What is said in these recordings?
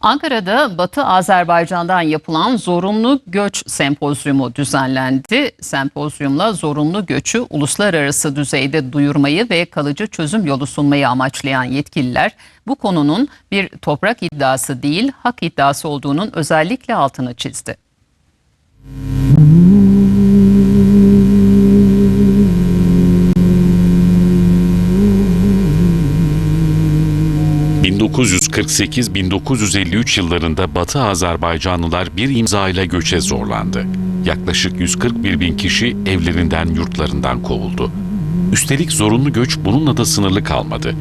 Ankara'da Batı Azerbaycan'dan yapılan zorunlu göç sempozyumu düzenlendi. Sempozyumla zorunlu göçü uluslararası düzeyde duyurmayı ve kalıcı çözüm yolu sunmayı amaçlayan yetkililer bu konunun bir toprak iddiası değil, hak iddiası olduğunun özellikle altını çizdi. ...1948-1953 yıllarında Batı Azerbaycanlılar bir imza ile göçe zorlandı. Yaklaşık 141 bin kişi evlerinden, yurtlarından kovuldu. Üstelik zorunlu göç bununla da sınırlı kalmadı.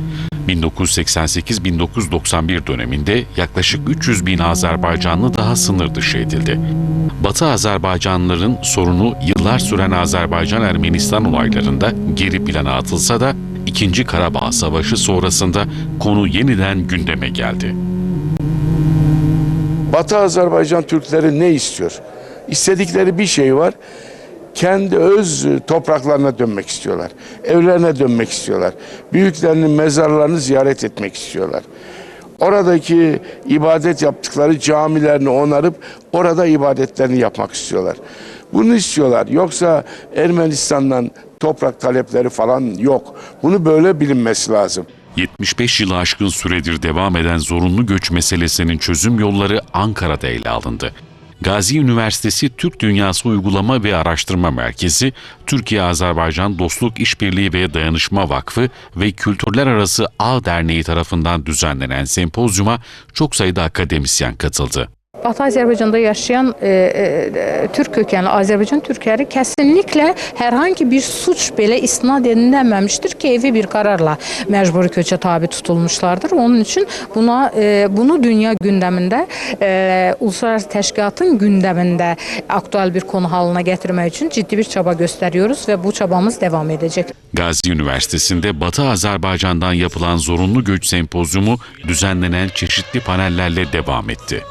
1988-1991 döneminde yaklaşık 300 bin Azerbaycanlı daha sınır dışı edildi. Batı Azerbaycanlıların sorunu yıllar süren Azerbaycan-Ermenistan olaylarında geri plana atılsa da İkinci Karabağ Savaşı sonrasında konu yeniden gündeme geldi. Batı Azerbaycan Türkleri ne istiyor? İstedikleri bir şey var. Kendi öz topraklarına dönmek istiyorlar. Evlerine dönmek istiyorlar. Büyüklerinin mezarlarını ziyaret etmek istiyorlar. Oradaki ibadet yaptıkları camilerini onarıp orada ibadetlerini yapmak istiyorlar. Bunu istiyorlar. Yoksa Ermenistan'dan toprak talepleri falan yok. Bunu böyle bilinmesi lazım. 75 yılı aşkın süredir devam eden zorunlu göç meselesinin çözüm yolları Ankara'da ele alındı. Gazi Üniversitesi Türk Dünyası Uygulama ve Araştırma Merkezi, Türkiye-Azerbaycan Dostluk İşbirliği ve Dayanışma Vakfı ve Kültürler Arası Ağ Derneği tarafından düzenlenen sempozyuma çok sayıda akademisyen katıldı. Batı Azərbaycanda yaşayan e, e, Türk kökenli Azərbaycan Türkləri kəsinliklə hər hangi bir suç belə isnad edilməmişdir ki, evi bir qararla məcburi köçə tabi tutulmuşlardır. Onun üçün buna e, bunu dünya gündəmində, e, uluslararası təşkilatın gündəmində aktual bir konu halına gətirmək üçün ciddi bir çaba göstəriyoruz və bu çabamız devam edəcək. Gazi Üniversitesi'nde Batı Azerbaycan'dan yapılan zorunlu göç sempozyumu düzenlenen çeşitli panellerle devam etti.